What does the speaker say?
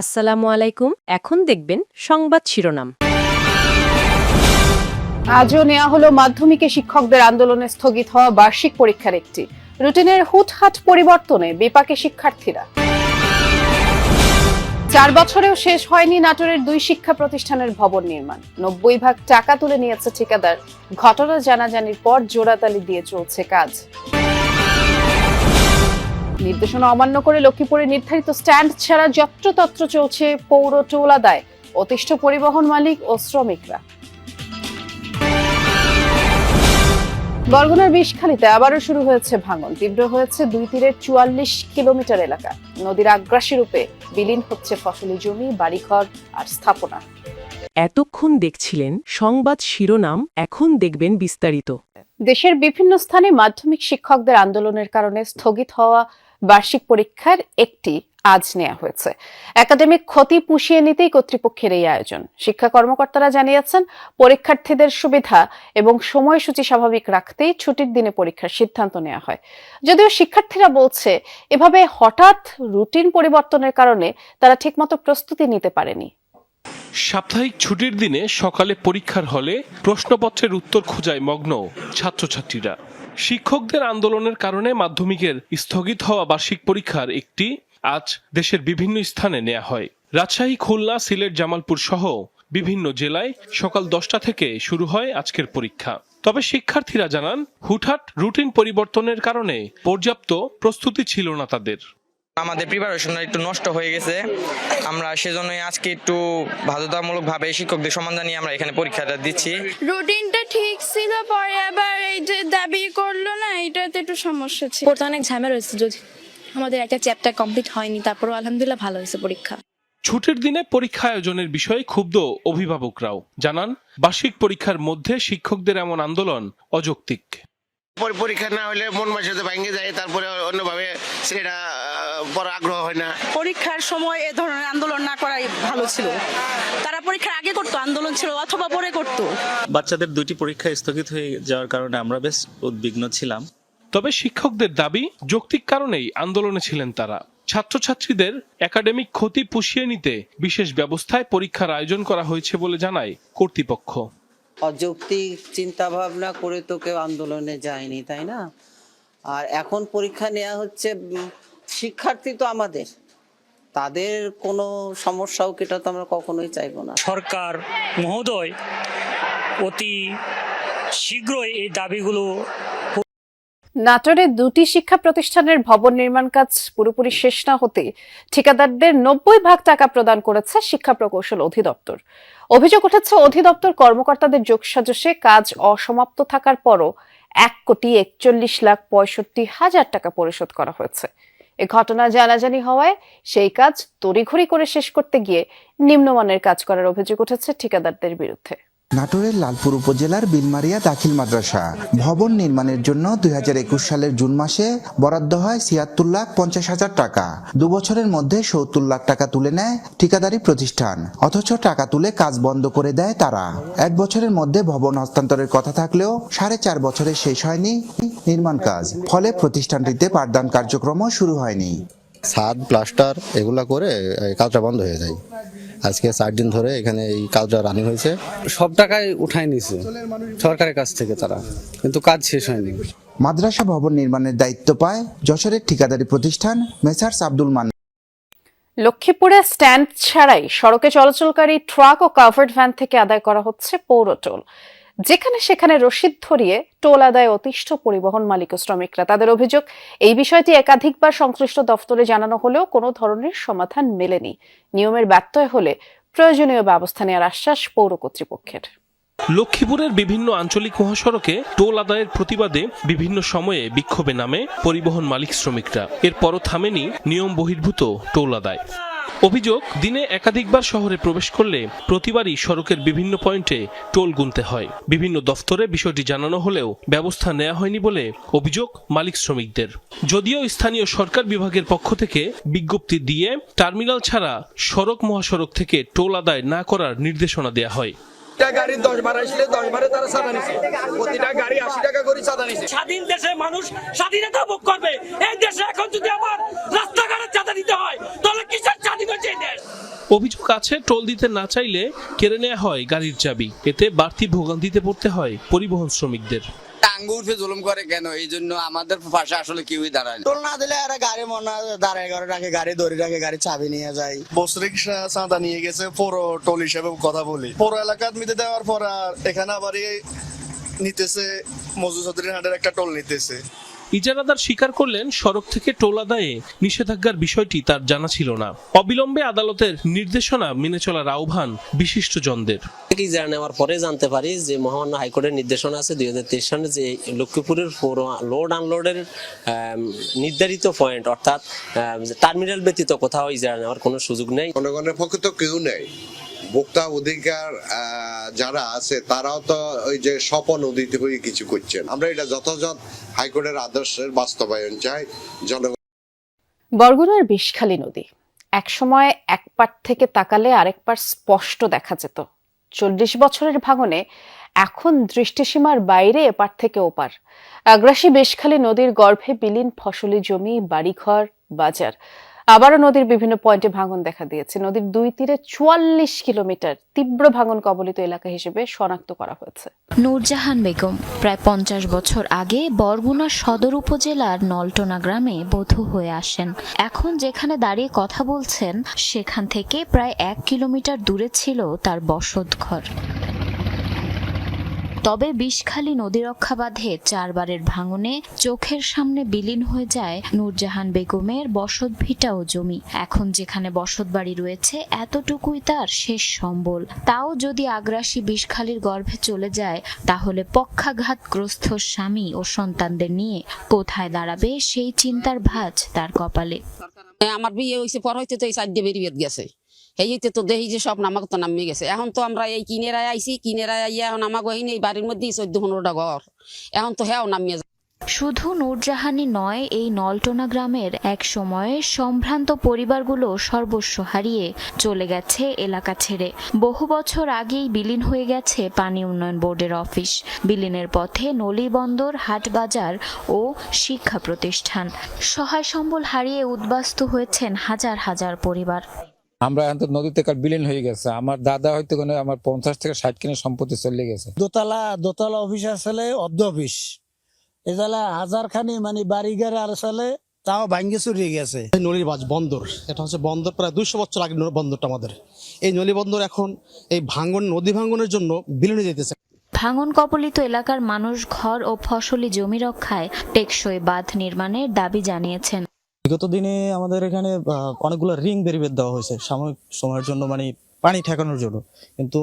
আসসালামু আলাইকুম। এখন দেখবেন সংবাদ শিরোনাম। আজও নেওয়া হলো মাধ্যমিকে শিক্ষকদের আন্দোলনে স্থগিত হওয়া বার্ষিক পরীক্ষার একটি। রুটিনের হুটহাট পরিবর্তনে বিপাকে শিক্ষার্থীরা। চার বছরেও শেষ হয়নি নাটোরের দুই শিক্ষা প্রতিষ্ঠানের ভবন নির্মাণ। নব্বই ভাগ টাকা তুলে নিয়েছে ঠিকাদার। ঘটনা জানাজানির পর জোড়াতালি দিয়ে চলছে কাজ। নির্দেশনা অমান্য করে লক্ষ্মীপুরে নির্ধারিত স্ট্যান্ড ছাড়া যত্রতত্র চলছে পৌর টোল আদায় অতিষ্ঠ পরিবহন মালিক ও শ্রমিকরা। বরগুনার বিষখালীতে আবারও শুরু হয়েছে ভাঙন। তীব্র হয়েছে দুই তীরের চুয়াল্লিশ কিলোমিটার এলাকা। নদীর আগ্রাসী রূপে বিলীন হচ্ছে ফসলি জমি বাড়িঘর আর স্থাপনা। এতক্ষণ দেখছিলেন সংবাদ শিরোনাম এখন দেখবেন বিস্তারিত। দেশের বিভিন্ন স্থানে মাধ্যমিক শিক্ষকদের আন্দোলনের কারণে স্থগিত হওয়া বার্ষিক পরীক্ষার একটি আজ নেওয়া হয়েছে। একাডেমিক ক্ষতি পুষিয়ে নিতেই কর্তৃপক্ষের এই আয়োজন। শিক্ষা কর্মকর্তারা জানিয়েছেন, পরীক্ষার্থীদের সুবিধা এবং সময়সূচি স্বাভাবিক রাখতেই ছুটির দিনে পরীক্ষার সিদ্ধান্ত নেওয়া হয়। যদিও শিক্ষার্থীরা বলছে, এভাবে হঠাৎ রুটিন পরিবর্তনের কারণে তারা ঠিকমতো প্রস্তুতি নিতে পারেনি। সাপ্তাহিক ছুটির দিনে সকালে পরীক্ষার হলে প্রশ্নপত্রের উত্তর খোঁজায় মগ্ন ছাত্রছাত্রীরা। শিক্ষকদের আন্দোলনের কারণে মাধ্যমিকের স্থগিত হওয়া বার্ষিক পরীক্ষার একটি আজ দেশের বিভিন্ন স্থানে নেওয়া হয়। রাজশাহী, খুলনা, সিলেট, জামালপুর সহ বিভিন্ন জেলায় সকাল দশটা থেকে শুরু হয় আজকের পরীক্ষা। তবে শিক্ষার্থীরা জানান, হুটহাট রুটিন পরিবর্তনের কারণে পর্যাপ্ত প্রস্তুতি ছিল না তাদের। আমাদের প্রিপারেশনটা একটু নষ্ট হয়ে গেছে। আমরা সেজন্যই আজকে একটু বাধ্যতামূলকভাবে শিক্ষকদের সম্মান জানিয়ে আমরা এখানে পরীক্ষাটা দিচ্ছি। রুটিনটা ঠিক ছিল পরে আবার এই যে দাবি করল না এটাতে একটু সমস্যা ছিল। পড়তে অনেক ঝামেলা হয়েছে যদি আমাদের একটা চ্যাপ্টার কমপ্লিট হয়নি তারপরও আলহামদুলিল্লাহ ভালো হয়েছে পরীক্ষা। ছুটির দিনে পরীক্ষা আয়োজনের বিষয়ে ক্ষুব্ধ অভিভাবকরাও। জানান বার্ষিক পরীক্ষার মধ্যে শিক্ষকদের এমন আন্দোলন অযৌক্তিক। পরে পরীক্ষা না হলে মন মাসে ভেঙে যায় তারপরে অন্যভাবে সেটা বড় আগ্রহ হয় না। পরীক্ষার সময় এ ধরনের আন্দোলন না করাই ভালো ছিল। তারা পরীক্ষার আগে করতো আন্দোলন ছিল অথবা পরে করতো। বাচ্চাদের দুটি পরীক্ষা স্থগিত হয়ে যাওয়ার কারণে আমরা বেশ উদ্বিগ্ন ছিলাম। তবে শিক্ষকদের দাবি যৌক্তিক কারণেই আন্দোলনে ছিলেন তারা। ছাত্রছাত্রীদের একাডেমিক ক্ষতি পুষিয়ে নিতে বিশেষ ব্যবস্থায় পরীক্ষার আয়োজন করা হয়েছে বলে জানায় কর্তৃপক্ষ। অযৌক্তিক চিন্তা ভাবনা করে তো কেউ আন্দোলনে যায়নি তাই না? আর এখন পরীক্ষা নেওয়া হচ্ছে শিক্ষার্থী তো আমাদের। তাদের কোনো সমস্যা হোক এটা তো আমরা কখনোই চাইব না। সরকার মহোদয় অতি শীঘ্রই এই দাবিগুলো নাটোরে দুটি শিক্ষা প্রতিষ্ঠানের ভবন নির্মাণ কাজ পুরোপুরি শেষ না হতে ঠিকাদারদের নব্বই ভাগ টাকা প্রদান করেছে শিক্ষা প্রকৌশল অধিদপ্তর। অভিযোগ উঠেছে অধিদপ্তর কর্মকর্তাদের যোগসাজশে কাজ অসমাপ্ত থাকার পরও এক কোটি একচল্লিশ লাখ পঁয়ষট্টি হাজার টাকা পরিশোধ করা হয়েছে। এ ঘটনা জানাজানি হওয়ায় সেই কাজ তড়িঘড়ি করে শেষ করতে গিয়ে নিম্নমানের কাজ করার অভিযোগ উঠেছে ঠিকাদারদের বিরুদ্ধে। নাটোরের লালপুর উপজেলার বিলমারিয়া দাখিল মাদ্রাসা। ভবন নির্মাণের জন্য দুই হাজার একুশ সালের জুন মাসে বরাদ্দ হয় ছিয়াত্তর লাখ পঞ্চাশ হাজার টাকা। দু বছরের মধ্যে সত্তর লাখ টাকা তুলে নেয় ঠিকাদারি প্রতিষ্ঠান, অথচ টাকা তুলে কাজ বন্ধ করে দেয় তারা। এক বছরের মধ্যে ভবন হস্তান্তরের কথা থাকলেও সাড়ে চার বছরে শেষ হয়নি নির্মাণ কাজ। ফলে প্রতিষ্ঠানটিতে পাঠদান কার্যক্রমও শুরু হয়নি। ছাদ প্লাস্টার এগুলা করে কাজটা বন্ধ হয়ে যায়। আজকে চার দিন ধরে এখানে এই কাজটা রানিং হয়েছে। সব টাকায় উঠায় নিছে সরকারের কাছ থেকে তারা। কিন্তু কাজ শেষ হয়নি। মাদ্রাসা ভবন নির্মাণের দায়িত্ব পায় যশোরের ঠিকাদারি প্রতিষ্ঠান মেসার্স আব্দুল মান লক্ষ্মীপুরে স্ট্যান্ড ছাড়াই সড়কে চলাচলকারী ট্রাক ও কাভার্ড ভ্যান থেকে আদায় করা হচ্ছে পৌর টোল। যেখানে সেখানে রসিদ ধরিয়ে টোল আদায় অতিষ্ঠ পরিবহন মালিক ও শ্রমিকরা। তাদের অভিযোগ, এই বিষয়টি একাধিকবার সংশ্লিষ্ট দফতরে জানানো হলেও কোনো ধরনের সমাধান মেলেনি। নিয়মের ব্যত্যয় হলে প্রয়োজনীয় ব্যবস্থা নেওয়ার আশ্বাস পৌর কর্তৃপক্ষের। লক্ষ্মীপুরের বিভিন্ন আঞ্চলিক মহাসড়কে টোল আদায়ের প্রতিবাদে বিভিন্ন সময়ে বিক্ষোভে নামে পরিবহন মালিক শ্রমিকরা। এরপরও থামেনি নিয়ম বহির্ভূত টোল আদায়। অভিযোগ, দিনে একাধিকবার শহরে প্রবেশ করলে প্রতিবারই সড়কের বিভিন্ন পয়েন্টে টোল গুনতে হয়। বিভিন্ন দফতরে বিষয়টি জানানো হলেও ব্যবস্থা নেওয়া হয়নি বলে অভিযোগ মালিক শ্রমিকদের। যদিও স্থানীয় সরকার বিভাগের পক্ষ থেকে বিজ্ঞপ্তি দিয়ে টার্মিনাল ছাড়া সড়ক মহাসড়ক থেকে টোল আদায় না করার নির্দেশনা দেওয়া হয়। গাড়ি দশ বার আসলে দশ বারে তারা চাঁদা নিচ্ছে প্রতিটা গাড়ি আশি টাকা করে চাঁদা নিচ্ছে স্বাধীন দেশে মানুষ স্বাধীনতা ভোগ করবে। এই দেশে এখন যদি আমার রাস্তাঘাটে চাঁদা দিতে হয় তাহলে কিসের স্বাধীন হচ্ছে এই দেশ? অভিযোগ আছে টোল দিতে না চাইলে কেড়ে নেওয়া হয় গাড়ির চাবি। এতে বাড়তি ভোগান্তিতে পড়তে হয় পরিবহন শ্রমিকদের। আঙ্গুর ফে জুলুম করে কেন? এই জন্য আমাদের পাশে আসলে কেউই দাঁড়ায় টোল না দিলে আর গাড়ি মনে দাঁড়ায় করে রাখে গাড়ি ধরে রাখে গাড়ি চাবি নিয়ে যায়। বস রিক্সা চাঁদা নিয়ে গেছে পুরো টোল হিসেবে কথা বলি। পুরো এলাকাত মিটে দেওয়ার পর আর এখানে আবার নিতেছে মজু চৌধুরীর হাটের একটা টোল নিতেছে। ইজারাদার স্বীকার করলেন সড়ক থেকে টোল আদায়ে নিষেধাজ্ঞার বিষয়টি তার জানা ছিল না। অবিলম্বে আদালতের নির্দেশনা মেনে চলার আহ্বান বিশিষ্টজনদের। ইজারা নেওয়ার পরে জানতে পারি যে মহামান্য হাইকোর্টের নির্দেশনা আছে দুই হাজার তেইশ সালে যে লক্ষ্মীপুরের পৌর লোড আনলোডের নির্ধারিত পয়েন্ট অর্থাৎ টার্মিনাল ব্যতীত কোথাও ইজারা নেওয়ার কোনো সুযোগ নেই। জনগণের পক্ষে তো কেউ নেই। ভোক্তা অধিকার যারা আছে, তারাও তো ওই যে স্বপন উদিত হয়ে কিছু করছেন। আমরা এটা যথাযথ হাইকোর্টের আদর্শের বাস্তবায়ন চাই, জনগণ বরগুনার বিষখালী নদী। একসময় এক পার থেকে তাকালে আরেক পার স্পষ্ট দেখা যেত। চল্লিশ বছরের ভাঙনে এখন দৃষ্টিসীমার বাইরে এপার থেকে ওপার আগ্রাসী বেশখালী নদীর গর্ভে বিলীন ফসলি জমি, বাড়িঘর, বাজার। আবারও নদীর বিভিন্ন পয়েন্টে ভাঙন দেখা দিয়েছে। নদীর দুই তীরে চুয়াল্লিশ কিলোমিটার তীব্র ভাঙন কবলিত এলাকা হিসেবে শনাক্ত করা হয়েছে। নূরজাহান বেগম প্রায় পঞ্চাশ বছর আগে বরগুনা সদর উপজেলার নলটনা গ্রামে বধূ হয়ে আসেন। এখন যেখানে দাঁড়িয়ে কথা বলছেন, সেখান থেকে প্রায় এক কিলোমিটার দূরে ছিল তার বসত ঘর তবে বিষখালী নদী রক্ষা বাঁধে চারবারের ভাঙনে চোখের সামনে বিলীন হয়ে যায় নূরজাহান বেগমের বসত ভিটা ও জমি। এখন যেখানে বসত বাড়ি রয়েছে, এতটুকুই তার শেষ সম্বল। তাও যদি আগ্রাসী বিষখালীর গর্ভে চলে যায়, তাহলে পক্ষাঘাতগ্রস্ত স্বামী ও সন্তানদের নিয়ে কোথায় দাঁড়াবে সেই চিন্তার ভাঁজ তার কপালে। আমার বিয়ে হয়েছে, পর হইতে তো এই সাইড দিয়ে বেরিয়ে গেছে। হইতে তো দেখি যে সব নামাক তো নামিয়ে গেছে। এখন তো আমরা এই কিনেরায় আইছি, কিনেরায় আইয়া এখন আমাকে এই এই বাড়ির মধ্যেই চোদ্দ পনেরোটা ঘর। এখন তো হ্যাঁ নামিয়ে শুধু নূরজাহানি নয়, এই নলটোনা গ্রামের এক সময়ে সম্ভ্রান্ত পরিবারগুলো সর্বস্ব হারিয়ে চলে গেছে এলাকা ছেড়ে। বহু বছর আগেই বিলীন হয়ে গেছে পানি উন্নয়ন বোর্ডের অফিস। বিলীনের পথে নলিবন্দর হাটবাজার ও শিক্ষা প্রতিষ্ঠান। সহায় সম্বল হারিয়ে উদ্বাস্তু হয়েছেন হাজার হাজার পরিবার। আমরা এখন তো নদীতে কাল বিলীন হয়ে গেছে। আমার দাদা হয়তো কোনো আমার পঞ্চাশ থেকে ষাট কিনে সম্পত্তি চলে গেছে। দোতলা দোতলা অফিস আসলে অর্ধ অফিস। এজালা হাজার খানি মানে বাড়ি ঘর আর আসলে তাও ভাঙ্গে চুরিয়ে গেছে। নলিবাজ বন্দর এটা হচ্ছে বন্দর প্রায় দুইশো বছর আগে বন্দরটা আমাদের। এই নলি বন্দর এখন এই ভাঙ্গন নদী ভাঙ্গনের জন্য বিলীনে যেতেছে ভাঙন কবলিত এলাকার মানুষ ঘর ও ফসলি জমি রক্ষায় টেকসই বাঁধ নির্মাণের দাবি জানিয়েছেন। বিগত দিনে আমাদের এখানে অনেকগুলো রিং বেরিয়ে দেওয়া হয়েছে। সাময়িক সময়ের জন্য মানে পানি ঠেকানোর জন্য। কিন্তু